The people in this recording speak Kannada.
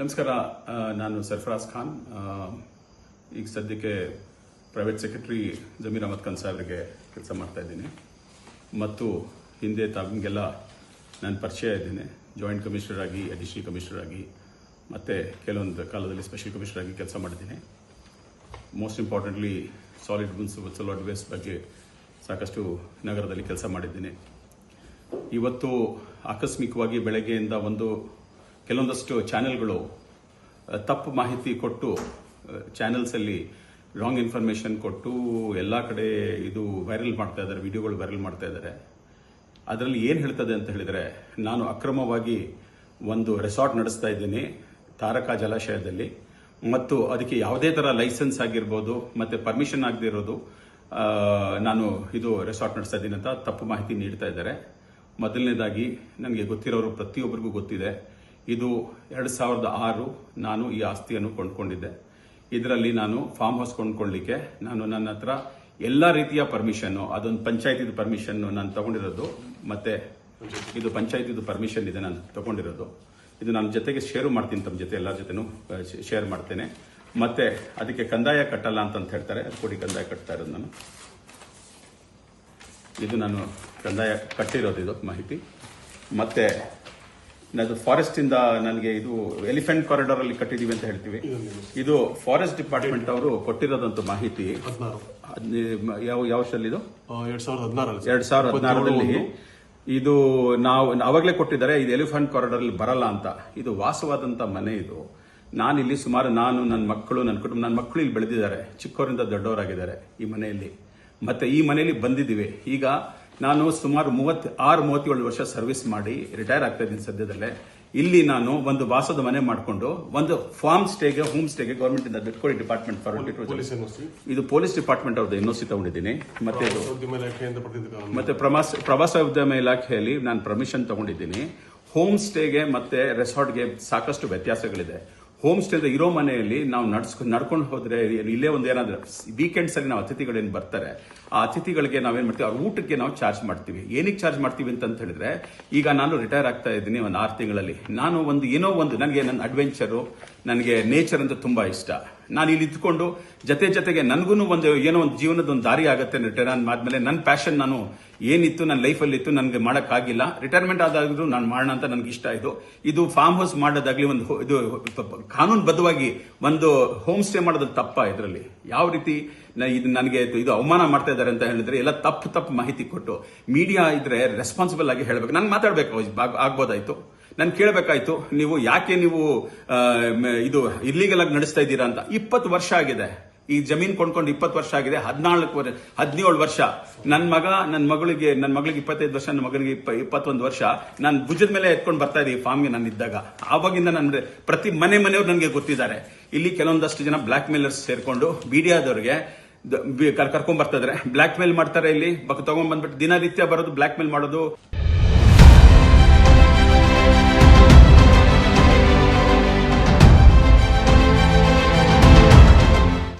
ನಮಸ್ಕಾರ ನಾನು ಸರ್ಫರಾಜ್ ಖಾನ್. ಈಗ ಸದ್ಯಕ್ಕೆ ಪ್ರೈವೇಟ್ ಸೆಕ್ರೆಟರಿ ಜಮೀರ್ ಅಹಮದ್ ಖಾನ್ ಸಾಹೇಬ್ರಿಗೆ ಕೆಲಸ ಮಾಡ್ತಾ ಇದ್ದೀನಿ. ಮತ್ತು ಹಿಂದೆ ತಮಗೆಲ್ಲ ನಾನು ಪರಿಚಯ ಇದ್ದೀನಿ. ಜಾಯಿಂಟ್ ಕಮಿಷನರ್ ಆಗಿ ಅಡಿಷನಲ್ ಕಮಿಷನರ್ ಆಗಿ, ಮತ್ತು ಕೆಲವೊಂದು ಕಾಲದಲ್ಲಿ ಸ್ಪೆಷಲ್ ಕಮಿಷನರ್ ಆಗಿ ಕೆಲಸ ಮಾಡಿದ್ದೀನಿ. Most importantly solid municipal solid waste ಬಗ್ಗೆ ಸಾಕಷ್ಟು ನಗರದಲ್ಲಿ ಕೆಲಸ ಮಾಡಿದ್ದೀನಿ. ಇವತ್ತು ಆಕಸ್ಮಿಕವಾಗಿ ಬೆಳಗ್ಗೆಯಿಂದ ಒಂದು ಕೆಲವೊಂದಷ್ಟು ಚಾನೆಲ್ಗಳು ತಪ್ಪು ಮಾಹಿತಿ ಕೊಟ್ಟು ಚಾನೆಲ್ಸಲ್ಲಿ ರಾಂಗ್ ಇನ್ಫಾರ್ಮೇಶನ್ ಕೊಟ್ಟು, ಎಲ್ಲ ಕಡೆ ಇದು ವೈರಲ್ ಮಾಡ್ತಾ ಇದ್ದಾರೆ, ವಿಡಿಯೋಗಳು ವೈರಲ್ ಮಾಡ್ತಾ ಇದ್ದಾರೆ. ಅದರಲ್ಲಿ ಏನು ಹೇಳ್ತದೆ ಅಂತ ಹೇಳಿದರೆ, ನಾನು ಅಕ್ರಮವಾಗಿ ಒಂದು ರೆಸಾರ್ಟ್ ನಡೆಸ್ತಾ ಇದ್ದೀನಿ, ತಾರಕ ಜಲಾಶಯದಲ್ಲಿ. ಮತ್ತು ಅದಕ್ಕೆ ಯಾವುದೇ ಥರ ಲೈಸೆನ್ಸ್ ಆಗಿರ್ಬೋದು, ಮತ್ತು ಪರ್ಮಿಷನ್ ಆಗದೇ ಇರೋದು ನಾನು ಇದು ರೆಸಾರ್ಟ್ ನಡೆಸ್ತಾ ಇದ್ದೀನಿ ಅಂತ ತಪ್ಪು ಮಾಹಿತಿ ನೀಡ್ತಾ ಇದ್ದಾರೆ. ಮೊದಲನೇದಾಗಿ ನನಗೆ ಗೊತ್ತಿರೋರು ಪ್ರತಿಯೊಬ್ಬರಿಗೂ ಗೊತ್ತಿದೆ. ಇದು ಎರಡು ಸಾವಿರದ ಆರು ನಾನು ಈ ಆಸ್ತಿಯನ್ನು ಕೊಂಡ್ಕೊಂಡಿದ್ದೆ. ಇದರಲ್ಲಿ ನಾನು ಫಾರ್ಮ್ ಹೌಸ್ ಕೊಂಡ್ಕೊಳ್ಳಿಕ್ಕೆ ನಾನು ನನ್ನ ಹತ್ರ ಎಲ್ಲ ರೀತಿಯ ಪರ್ಮಿಷನ್ನು ಅದೊಂದು ಪಂಚಾಯತಿದು ಪರ್ಮಿಷನ್ನು ನಾನು ತಗೊಂಡಿರೋದು, ಮತ್ತೆ ಇದು ಪಂಚಾಯತಿದು ಪರ್ಮಿಷನ್ ಇದೆ ನಾನು ತಗೊಂಡಿರೋದು. ಇದು ನನ್ನ ಜೊತೆಗೆ ಶೇರು ಮಾಡ್ತೀನಿ ತಮ್ಮ ಜೊತೆ, ಎಲ್ಲರ ಜೊತೆನೂ ಶೇರ್ ಮಾಡ್ತೇನೆ. ಮತ್ತೆ ಅದಕ್ಕೆ ಕಂದಾಯ ಕಟ್ಟಲ್ಲ ಅಂತಂತ ಹೇಳ್ತಾರೆ ಕೊಡಿ ಕಂದಾಯ ಕಟ್ತಾ ಇರೋದು ನಾನು. ಇದು ನಾನು ಕಂದಾಯ ಕಟ್ಟಿರೋದು ಇದು ಮಾಹಿತಿ. ಮತ್ತೆ ಅದು ಫಾರೆಸ್ಟ್ ಇಂದ ನನಗೆ ಇದು ಎಲಿಫೆಂಟ್ ಕಾರಿಡಾರ್ ಅಲ್ಲಿ ಕಟ್ಟಿದೀವಿ ಅಂತ ಹೇಳ್ತೀವಿ. ಇದು ಫಾರೆಸ್ಟ್ ಡಿಪಾರ್ಟ್ಮೆಂಟ್ ಅವರು ಕೊಟ್ಟಿರೋದಂತ ಮಾಹಿತಿ. ಯಾವ ಯಾವ ವರ್ಷದಲ್ಲಿ ಇದು? ಎರಡ್ ಸಾವಿರದ ಹದಿನಾರಲ್ಲಿ ಎರಡ್ ಸಾವಿರದ ಹದಿನಾರರಲ್ಲಿ. ಇದು ನಾವು ಅವಾಗಲೇ ಕೊಟ್ಟಿದ್ದಾರೆ ಇದು ಎಲಿಫೆಂಟ್ ಕಾರಿಡಾರ್ ಅಲ್ಲಿ ಬರಲ್ಲ ಅಂತ. ಇದು ವಾಸವಾದಂತ ಮನೆ ಇದು. ನಾನು ಇಲ್ಲಿ ಸುಮಾರು ನಾನು ನನ್ನ ಮಕ್ಕಳು ನನ್ನ ಕುಟುಂಬ ನನ್ನ ಮಕ್ಕಳು ಇಲ್ಲಿ ಬೆಳೆದಿದ್ದಾರೆ. ಚಿಕ್ಕವರಿಂದ ದೊಡ್ಡವರಾಗಿದ್ದಾರೆ ಈ ಮನೆಯಲ್ಲಿ. ಮತ್ತೆ ಈ ಮನೆಯಲ್ಲಿ ಬಂದಿದ್ದೀವಿ. ಈಗ ನಾನು ಸುಮಾರು ಮೂವತ್ ಆರು ಮೂವತ್ತೇಳು ವರ್ಷ ಸರ್ವಿಸ್ ಮಾಡಿ ರಿಟೈರ್ ಆಗ್ತಾ ಇದ್ದೀನಿ ಸದ್ಯದಲ್ಲೇ. ಇಲ್ಲಿ ನಾನು ಒಂದು ವಾಸದ ಮನೆ ಮಾಡಿಕೊಂಡು ಒಂದು ಫಾರ್ಮ್ ಸ್ಟೇಗೆ ಹೋಮ್ ಸ್ಟೇಗೆ ಗೌರ್ಮೆಂಟ್ ಇಂದ ಬಿಟ್ಕೊಳ್ಳಿ ಡಿಪಾರ್ಟ್ಮೆಂಟ್ ಫಾರ್ ಇದು ಪೊಲೀಸ್ ಡಿಪಾರ್ಟ್ಮೆಂಟ್ ಅವ್ರದ್ದು ಎನ್ ಸಿ ತಗೊಂಡಿದ್ದೀನಿ. ಮತ್ತೆ ಮತ್ತೆ ಪ್ರವಾಸ ಪ್ರವಾಸೋದ್ಯಮ ಇಲಾಖೆಯಲ್ಲಿ ನಾನು ಪರ್ಮಿಷನ್ ತಗೊಂಡಿದ್ದೀನಿ. ಹೋಮ್ ಸ್ಟೇಗೆ ಮತ್ತೆ ರೆಸಾರ್ಟ್ಗೆ ಸಾಕಷ್ಟು ವ್ಯತ್ಯಾಸಗಳಿದೆ. ಹೋಮ್ ಸ್ಟೇದ ಇರೋ ಮನೆಯಲ್ಲಿ ನಾವು ನಡ್ಸ್ಕೊಂಡು ನಡ್ಕೊಂಡು ಹೋದ್ರೆ ಇಲ್ಲೇ ಒಂದು ಏನಾದ್ರು ವೀಕೆಂಡ್ಸ್ ಅಲ್ಲಿ ನಾವು ಅತಿಥಿಗಳೇನು ಬರ್ತಾರೆ, ಆ ಅತಿಥಿಗಳಿಗೆ ನಾವೇನು ಮಾಡ್ತೀವಿ, ಅವ್ರ ಊಟಕ್ಕೆ ನಾವು ಚಾರ್ಜ್ ಮಾಡ್ತೀವಿ. ಏನಕ್ಕೆ ಚಾರ್ಜ್ ಮಾಡ್ತೀವಿ ಅಂತ ಹೇಳಿದ್ರೆ, ಈಗ ನಾನು ರಿಟೈರ್ ಆಗ್ತಾ ಇದ್ದೀನಿ ಒಂದು ಆರು ತಿಂಗಳಲ್ಲಿ. ನಾನು ಒಂದು, ಏನೋ ಒಂದು, ನನಗೆ ನನ್ನ ಅಡ್ವೆಂಚರು, ನನಗೆ ನೇಚರ್ ಅಂತ ತುಂಬಾ ಇಷ್ಟ. ನಾನು ಇಲ್ಲಿ ಇದ್ಕೊಂಡು ಜೊತೆ ಜೊತೆಗೆ ನನಗೂ ಒಂದು ಏನೋ ಒಂದು ಜೀವನದ ಒಂದು ದಾರಿ ಆಗುತ್ತೆ ರಿಟೈರ್ಮೆಂಟ್ ಆದಮೇಲೆ. ನನ್ನ ಪ್ಯಾಷನ್ ನಾನು ಏನಿತ್ತು, ನನ್ನ ಲೈಫಲ್ಲಿ ಇತ್ತು, ನನಗೆ ಮಾಡೋಕ್ಕಾಗಿಲ್ಲ. ರಿಟೈರ್ಮೆಂಟ್ ಆದಾಗಲೂ ನಾನು ಮಾಡೋಣ ಅಂತ ನನಗೆ ಇಷ್ಟ ಇದು. ಇದು ಫಾರ್ಮ್ ಹೌಸ್ ಮಾಡೋದಾಗ್ಲಿ ಒಂದು ಇದು ಕಾನೂನುಬದ್ಧವಾಗಿ ಒಂದು ಹೋಮ್ ಸ್ಟೇ ಮಾಡೋದು ತಪ್ಪ ಇದರಲ್ಲಿ. ಯಾವ ರೀತಿ ಇದು ನನಗೆ ಇದು ಅವಮಾನ ಮಾಡ್ತಾ ಇದ್ದಾರೆ ಅಂತ ಹೇಳಿದ್ರೆ ಎಲ್ಲ ತಪ್ಪು ತಪ್ಪು ಮಾಹಿತಿ ಕೊಟ್ಟು. ಮೀಡಿಯಾ ಇದ್ರೆ ರೆಸ್ಪಾನ್ಸಿಬಲ್ ಆಗಿ ಹೇಳಬೇಕು. ನಾನು ಮಾತಾಡಬೇಕು ಆಗ್ಬೋದಾಯ್ತು. ನಾನು ಕೇಳಬೇಕಾಯ್ತು, ನೀವು ಯಾಕೆ ನೀವು ಇದು ಇಲ್ಲಿಗೆಲ್ಲ ನಡೆಸ್ತಾ ಇದ್ದೀರಾ ಅಂತ. ಇಪ್ಪತ್ತು ವರ್ಷ ಆಗಿದೆ. ಈ ಜಮೀನ್ ಕೊಂಡ್ಕೊಂಡು ಇಪ್ಪತ್ತು ವರ್ಷ ಆಗಿದೆ. ಹದಿನಾಲ್ಕು ವರ್ಷ ಹದಿನೇಳು ವರ್ಷ. ನನ್ನ ಮಗ ನನ್ನ ಮಗಳಿಗೆ ನನ್ನ ಮಗಳಿಗೆ ಇಪ್ಪತ್ತೈದು ವರ್ಷ ನನ್ನ ಮಗನಿಗೆ ಇಪ್ಪ, ಇಪ್ಪತ್ತೊಂದು ವರ್ಷ. ನಾನು ಭುಜದ ಮೇಲೆ ಎತ್ಕೊಂಡು ಬರ್ತಾ ಇದ್ದೀವಿ ಫಾರ್ಮ್ಗೆ ನಾನು ಇದ್ದಾಗ. ಆವಾಗಿಂದ ನನ್ನ ಪ್ರತಿ ಮನೆ ಮನೆಯವ್ರು ನನಗೆ ಗೊತ್ತಿದ್ದಾರೆ. ಇಲ್ಲಿ ಕೆಲವೊಂದಷ್ಟು ಜನ ಬ್ಲ್ಯಾಕ್ ಮೇಲರ್ಸ್ ಸೇರಿಕೊಂಡು ಮೀಡಿಯಾದವ್ರಿಗೆ ಕರ್ಕೊಂಡ್ ಬರ್ತಾ ಇದಾರೆ. ಬ್ಲಾಕ್ ಮೇಲ್ ಮಾಡ್ತಾರೆ ಇಲ್ಲಿ. ತಗೊಂಡ್ ಬಂದ್ಬಿಟ್ಟು ದಿನನಿತ್ಯ ಬರೋದು ಬ್ಲಾಕ್ ಮೇಲ್ ಮಾಡೋದು.